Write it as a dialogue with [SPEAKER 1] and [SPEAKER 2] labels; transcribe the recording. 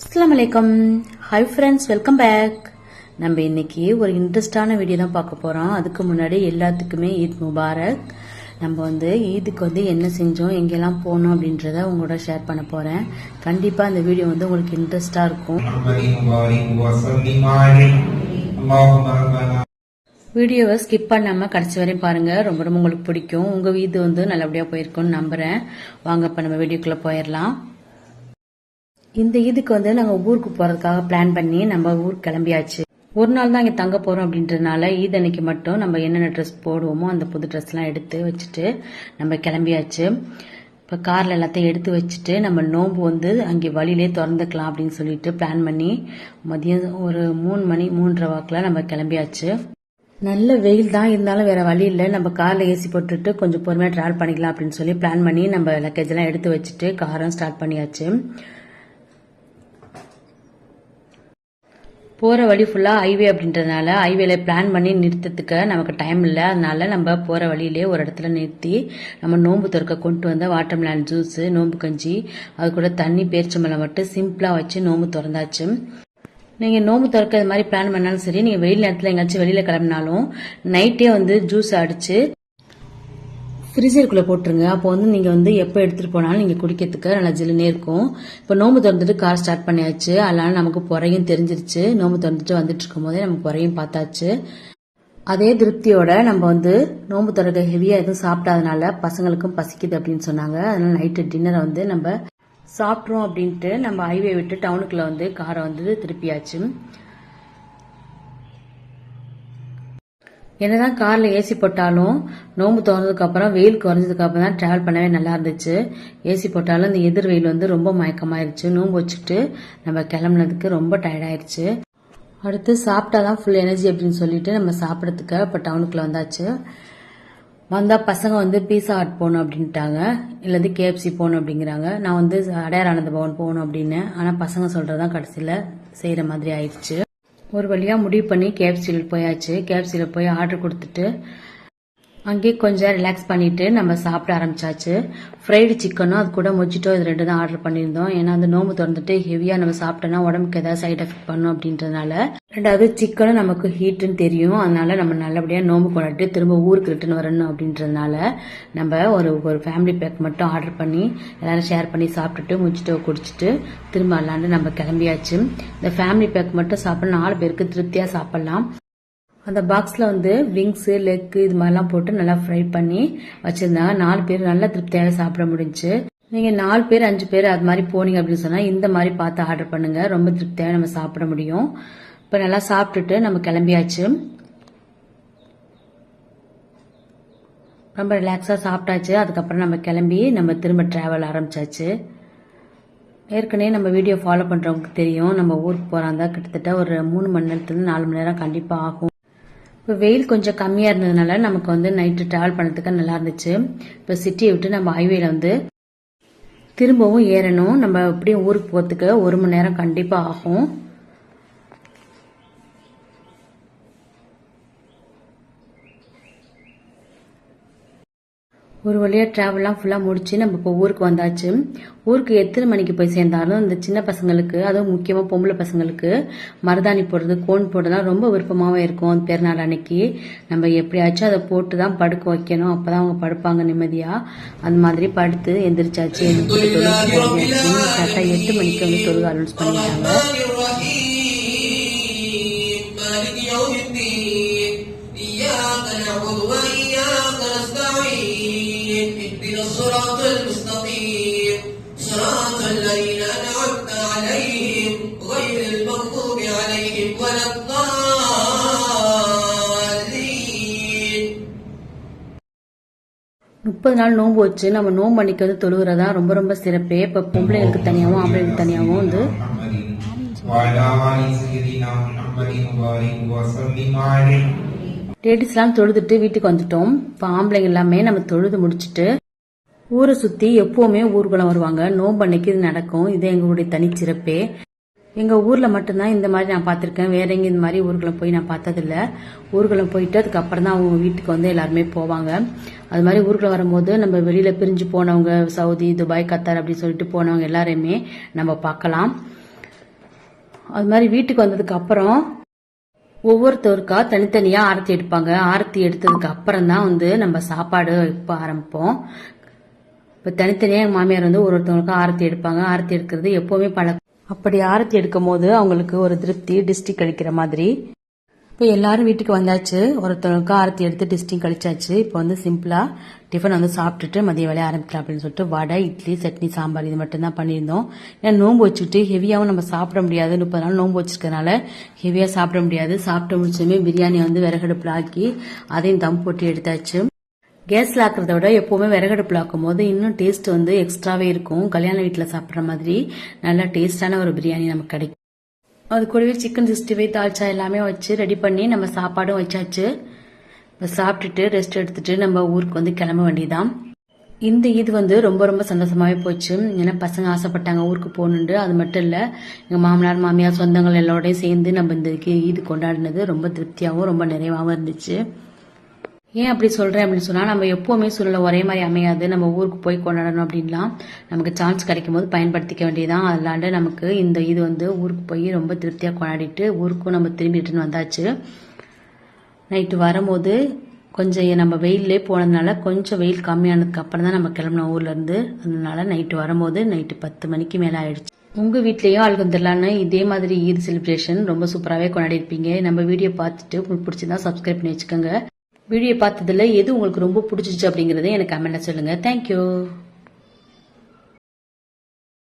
[SPEAKER 1] அஸ்லாம் வலைக்கம் hi friends welcome back நம்ம இன்னைக்கு ஒரு இன்ட்ரெஸ்டான வீடியோ தான் பார்க்க போகிறோம் அதுக்கு முன்னாடி எல்லாத்துக்குமே ஈத் முபாரக். நம்ம வந்து ஈதுக்கு வந்து என்ன செஞ்சோம் எங்கெல்லாம் போனோம் அப்படின்றத உங்களோட ஷேர் பண்ண போகிறேன் கண்டிப்பாக அந்த வீடியோ வந்து உங்களுக்கு இன்ட்ரெஸ்டாக இருக்கும். வீடியோவை ஸ்கிப் பண்ணாமல் கடைசி வரையும் பாருங்கள் ரொம்ப ரொம்ப உங்களுக்கு பிடிக்கும். உங்கள் வீடு வந்து நல்லபடியாக போயிருக்கும்னு நம்புகிறேன் வாங்கப்போ நம்ம வீடியோக்குள்ளே போயிடலாம் இந்த இதுக்கு வந்து நாங்கள் ஊருக்கு போகிறதுக்காக பிளான் பண்ணி நம்ம ஊருக்கு கிளம்பியாச்சு. ஒரு நாள் தான் இங்கே தங்க போகிறோம் அப்படின்றதுனால ஈத் அன்னைக்கு மட்டும் நம்ம என்னென்ன ட்ரெஸ் போடுவோமோ அந்த புது ட்ரெஸ்லாம் எடுத்து வச்சுட்டு நம்ம கிளம்பியாச்சு. இப்போ காரில் எல்லாத்தையும் எடுத்து வச்சுட்டு நம்ம நோன்பு வந்து அங்கே வழியிலே திறந்துக்கலாம் அப்படின்னு சொல்லிட்டு பிளான் பண்ணி மதியம் ஒரு மூணு மணி மூன்றரை வாக்கில் நம்ம கிளம்பியாச்சு. நல்ல வெயில் தான் இருந்தாலும் வேற வழி இல்லை. நம்ம காரில் ஏசி போட்டுட்டு கொஞ்சம் பொறுமையாக ட்ராவல் பண்ணிக்கலாம் அப்படின்னு சொல்லி பிளான் பண்ணி நம்ம லக்கேஜ் எல்லாம் எடுத்து வச்சுட்டு காரும் ஸ்டார்ட் பண்ணியாச்சு. போகிற வழி ஃபுல்லாக ஹைவே அப்படின்றதுனால ஹைவேல பிளான் பண்ணி நிறுத்தத்துக்கு நமக்கு டைம் இல்லை. அதனால நம்ம போகிற வழியிலே ஒரு இடத்துல நிறுத்தி நம்ம நோன்பு திறக்க கொண்டு வந்த வாட்டர்மெலான் ஜூஸு நோம்பு கஞ்சி அது கூட தண்ணி பேரிச்சம்பழம் மட்டும் சிம்பிளாக வச்சு நோம்பு திறந்தாச்சு. நீங்கள் நோம்பு திறக்க இது மாதிரி பிளான் பண்ணாலும் சரி நீங்கள் வெயில் நேரத்தில் எங்கேயாச்சும் வெளியில் கிளம்பினாலும் நைட்டே வந்து ஜூஸ் அடித்து ஃப்ரீசருக்குள்ளே போட்டுருங்க. அப்போ வந்து நீங்கள் வந்து எப்போ எடுத்துகிட்டு போனாலும் நீங்கள் குடிக்கிறதுக்கு நல்லா ஜில்லுனே இருக்கும். இப்போ நோம்பு திறந்துட்டு கார் ஸ்டார்ட் பண்ணியாச்சு. அதனால நமக்கு புறையும் தெரிஞ்சிருச்சு. நோம்பு திறந்துட்டு வந்துட்டு இருக்கும் போதே நமக்கு புறையும் பார்த்தாச்சு. அதே திருப்தியோட நம்ம வந்து நோம்பு திறக்க ஹெவியாக எதுவும் சாப்பிடாதனால பசங்களுக்கும் பசிக்குது அப்படின்னு சொன்னாங்க. அதனால நைட்டு டின்னரை வந்து நம்ம சாப்பிட்றோம் அப்படின்ட்டு நம்ம ஹைவே விட்டு டவுனுக்குள்ளே வந்து காரை வந்து திருப்பியாச்சு. என்னதான் கார்ல ஏசி போட்டாலும் நோம்பு திறந்ததுக்கு அப்புறம் வெயில் குறைஞ்சதுக்கு அப்புறம் தான் டிராவல் பண்ணவே நல்லா இருந்துச்சு. ஏசி போட்டாலும் இந்த எதிர் வெயில் வந்து ரொம்ப மயக்கமாயிருச்சு. நோம்பு வச்சுட்டு நம்ம கிளம்புனதுக்கு ரொம்ப டயர்ட் ஆயிருச்சு. அடுத்து சாப்பிட்டாதான் ஃபுல் எனர்ஜி அப்படின்னு சொல்லிட்டு நம்ம சாப்பிட்றதுக்கு இப்போ டவுனுக்குள்ள வந்தாச்சு. வந்தால் பசங்க வந்து பீஸா ஹட் போகணும் அப்படின்ட்டாங்க இல்லது கேஎஃப்சி போகணும் அப்படிங்கிறாங்க. நான் வந்து அடையார் ஆனந்த பவன் போகணும் அப்படின்னு. ஆனால் பசங்க சொல்கிறதான் கடைசியில் செய்கிற மாதிரி ஆயிடுச்சு ஒரு வழியாக முடிவு பண்ணி கேஎஃப்சியில் போயாச்சு. கேஎஃப்சியில் போய் ஆர்டர் கொடுத்துட்டு அங்கேயே கொஞ்சம் ரிலாக்ஸ் பண்ணிட்டு நம்ம சாப்பிட ஆரம்பிச்சாச்சு. ஃப்ரைடு சிக்கனும் அது கூட மொஜிட்டோ இது ரெண்டு தான் ஆர்டர் பண்ணியிருந்தோம். ஏன்னா அந்த நோம்பு திறந்துட்டு ஹெவியாக நம்ம சாப்பிட்டோன்னா உடம்புக்கு ஏதாவது சைட் எஃபெக்ட் பண்ணும் அப்படின்றதுனால. ரெண்டாவது சிக்கனும் நமக்கு ஹீட்டுன்னு தெரியும். அதனால நம்ம நல்லபடியாக நோம்பு கொண்டாட்டு திரும்ப ஊருக்கு ரிட்டர்ன் வரணும் அப்படின்றதுனால நம்ம ஒரு ஒரு ஃபேமிலி பேக் மட்டும் ஆர்டர் பண்ணி எல்லாரும் ஷேர் பண்ணி சாப்பிட்டுட்டு முச்சிட்டோ குடிச்சிட்டு திரும்ப அல்லாண்டு நம்ம கிளம்பியாச்சு. இந்த ஃபேமிலி பேக் மட்டும் சாப்பிட நாலு பேருக்கு திருப்தியாக சாப்பிடலாம். அந்த பாக்ஸில் வந்து விங்ஸு லெக்கு இது மாதிரிலாம் போட்டு நல்லா ஃப்ரை பண்ணி வச்சுருந்தாங்க நாலு பேர் நல்லா திருப்தியாக சாப்பிட முடிஞ்சுச்சு நீங்கள் நாலு பேர் அஞ்சு பேர் அது மாதிரி போனீங்க அப்படின்னு சொன்னால் இந்த மாதிரி பார்த்து ஆர்டர் பண்ணுங்கள் ரொம்ப திருப்தியாக நம்ம சாப்பிட முடியும். இப்போ நல்லா சாப்பிட்டுட்டு நம்ம கிளம்பியாச்சு. ரொம்ப ரிலாக்ஸாக சாப்பிட்டாச்சு. அதுக்கப்புறம் நம்ம கிளம்பி நம்ம திரும்ப ட்ராவல் ஆரம்பிச்சாச்சு. ஏற்கனவே நம்ம வீடியோ ஃபாலோ பண்ணுறவங்களுக்கு தெரியும். நம்ம ஊருக்கு போகிறாந்தா கிட்டத்தட்ட ஒரு மூணு மணி நேரத்துலேருந்து நாலு மணி நேரம் கண்டிப்பாக ஆகும். இப்போ வெயில் கொஞ்சம் கம்மியாக இருந்ததுனால நமக்கு வந்து நைட்டு ட்ராவல் பண்ணுறதுக்கு நல்லா இருந்துச்சு. இப்போ சிட்டியை விட்டு நம்ம ஹைவேல வந்து திரும்பவும் ஏறணும். நம்ம எப்படியும் ஊருக்கு போகிறதுக்கு ஒரு மணி நேரம் கண்டிப்பாக ஆகும். ஒரு வழியாக ட்ராவல்லாம் ஃபுல்லாக முடிச்சு நம்ம இப்போ ஊருக்கு வந்தாச்சு. ஊருக்கு எத்தனை மணிக்கு போய் சேர்ந்தாலும் இந்த சின்ன பசங்களுக்கு அதுவும் முக்கியமாக பொம்பளை பசங்களுக்கு மருதாணி போடுறது கோன் போடுறதுலாம் ரொம்ப விருப்பமாகவே இருக்கும் அந்த பெருநாள் அன்னைக்கு. நம்ம எப்படியாச்சும் அதை போட்டு தான் படுக்க வைக்கணும். அப்போ தான் அவங்க படுப்பாங்க நிம்மதியாக அந்த மாதிரி படுத்து எந்திரிச்சாச்சு. எங்கள் கரெக்டாக எட்டு மணிக்கு வந்து தொழுகை அனௌன்ஸ் பண்ணிட்டாங்க.
[SPEAKER 2] المستقيم صراط الذين أنعمت عليهم غير المغضوب عليهم ولا الضالين
[SPEAKER 1] முப்பது நாள் நோன்பு வச்சு நம்ம நோன்பு அன்னைக்கு வந்து தொழுகிறதா ரொம்ப ரொம்ப சிறப்பே இப்போ பொம்பளைங்களுக்கு தனியாகவும் ஆம்பளைங்களுக்கு தனியாகவும் வந்து
[SPEAKER 3] محمد وعلى آل سيدنا محمد وبارك وسلم عليه
[SPEAKER 1] லேடிஸ்லாம் தொழுதுட்டு வீட்டுக்கு வந்துட்டோம் இப்போ ஆம்பளைங்க எல்லாமே நம்ம தொழுது முடிச்சுட்டு ஊரை சுற்றி எப்போவுமே ஊர்வலம் வருவாங்க. நோன்பு அன்னைக்கு இது நடக்கும். இது எங்களுடைய தனிச்சிறப்பே. எங்கள் ஊரில் மட்டும்தான் இந்த மாதிரி நான் பார்த்துருக்கேன். வேற எங்கே இந்த மாதிரி ஊர்களை போய் நான் பார்த்ததில்ல. ஊர்களம் போயிட்டு அதுக்கப்புறம் தான் அவங்க வீட்டுக்கு வந்து எல்லாருமே போவாங்க. அது மாதிரி ஊருக்குள்ள வரும்போது நம்ம வெளியில் பிரிஞ்சு போனவங்க சவுதி துபாய் கத்தார் அப்படின்னு சொல்லிட்டு போனவங்க எல்லாரையுமே நம்ம பார்க்கலாம். அது மாதிரி வீட்டுக்கு வந்ததுக்கு அப்புறம் ஒவ்வொருத்தருக்கா தனித்தனியா ஆரத்தி எடுப்பாங்க. ஆரத்தி எடுத்ததுக்கு அப்புறம் தான் வந்து நம்ம சாப்பாடு வைப்ப ஆரம்பிப்போம். இப்போ தனித்தனியாக எங்கள் மாமியார் வந்து ஒரு ஒருத்தவங்களுக்கும் ஆரத்தி எடுப்பாங்க. ஆரத்தி எடுக்கிறது எப்போவுமே பழக்கம். அப்படி ஆரத்தி எடுக்கும் போது அவங்களுக்கு ஒரு திருப்தி டிஸ்டிக் கழிக்கிற மாதிரி. இப்போ எல்லாரும் வீட்டுக்கு வந்தாச்சு. ஒருத்தவங்களுக்கு ஆரத்தி எடுத்து டிஸ்டிங் கழிச்சாச்சு. இப்போ வந்து சிம்பிளாக டிஃபன் வந்து சாப்பிட்டுட்டு மதிய வேலையை ஆரம்பிக்கலாம் அப்படின்னு சொல்லிட்டு வடை இட்லி சட்னி சாம்பார் இது மட்டும் தான் பண்ணியிருந்தோம். ஏன்னா நோன்பு வச்சுட்டு ஹெவியாகவும் நம்ம சாப்பிட முடியாது. முப்பது நாள் நோன்பு வச்சிருக்கனால ஹெவியாக சாப்பிட முடியாது. சாப்பிட்டு முடிச்சதுமே பிரியாணி வந்து விறகடுப்பில் ஆக்கி அதையும் தம் போட்டு எடுத்தாச்சு. கேஸில் ஆக்கிறத விட எப்போவுமே விறகடுப்பில் ஆக்கும் போது இன்னும் டேஸ்ட் வந்து எக்ஸ்ட்ராவே இருக்கும். கல்யாண வீட்டில் சாப்பிட்ற மாதிரி நல்லா டேஸ்டான ஒரு பிரியாணி நமக்கு கிடைக்கும். அது கூடவே சிக்கன் சிக்ஸ்டி ஃபைவ் தால்ச்சா எல்லாமே வச்சு ரெடி பண்ணி நம்ம சாப்பாடும் வச்சாச்சு. இப்போ சாப்பிட்டுட்டு ரெஸ்ட் எடுத்துட்டு நம்ம ஊருக்கு வந்து கிளம்ப வேண்டியதான் இந்த இது வந்து ரொம்ப ரொம்ப சந்தோஷமாகவே போச்சு. ஏன்னா பசங்க ஆசைப்பட்டாங்க ஊருக்கு போகணுண்டு அது மட்டும் இல்லை எங்கள் மாமனார் மாமியார் சொந்தங்கள் எல்லாரோடையும் சேர்ந்து நம்ம இந்த இது கொண்டாடினது ரொம்ப திருப்தியாகவும் ரொம்ப நிறைவாகவும் இருந்துச்சு. ஏன் அப்படி சொல்கிறேன் அப்படின்னு சொன்னால் நம்ம எப்போவுமே சூழ்நிலை ஒரே மாதிரி அமையாது. நம்ம ஊருக்கு போய் கொண்டாடணும் அப்படின்லாம் நமக்கு சான்ஸ் கிடைக்கும் போது பயன்படுத்திக்க வேண்டியதான் அதனால நமக்கு இந்த இது வந்து ஊருக்கு போய் ரொம்ப திருப்தியாக கொண்டாடிட்டு ஊருக்கும் நம்ம திரும்பி ரிட்டர்ன் வந்தாச்சு. நைட்டு வரும்போது கொஞ்சம் நம்ம வெயிலே போனதுனால கொஞ்சம் வெயில் கம்மியானதுக்கு அப்புறம் தான் நம்ம கிளம்பின ஊர்லேருந்து அதனால நைட்டு வரும்போது நைட்டு பத்து மணிக்கு மேலே ஆயிடுச்சு. வீட்லேயும் வீட்லயும் அல்கந்தர்லான்னு இதே மாதிரி ஈத் செலிப்ரேஷன் ரொம்ப சூப்பராகவே கொண்டாடி இருப்பீங்க நம்ம வீடியோ பார்த்துட்டு உங்களுக்கு பிடிச்சிருந்தா சப்ஸ்கிரைப் பண்ணி வச்சுக்கோங்க. வீடியோ பார்த்ததுல எது உங்களுக்கு ரொம்ப பிடிச்சிச்சு அப்படிங்கிறத எனக்கு கமெண்ட்ல சொல்லுங்கள் தேங்க்யூ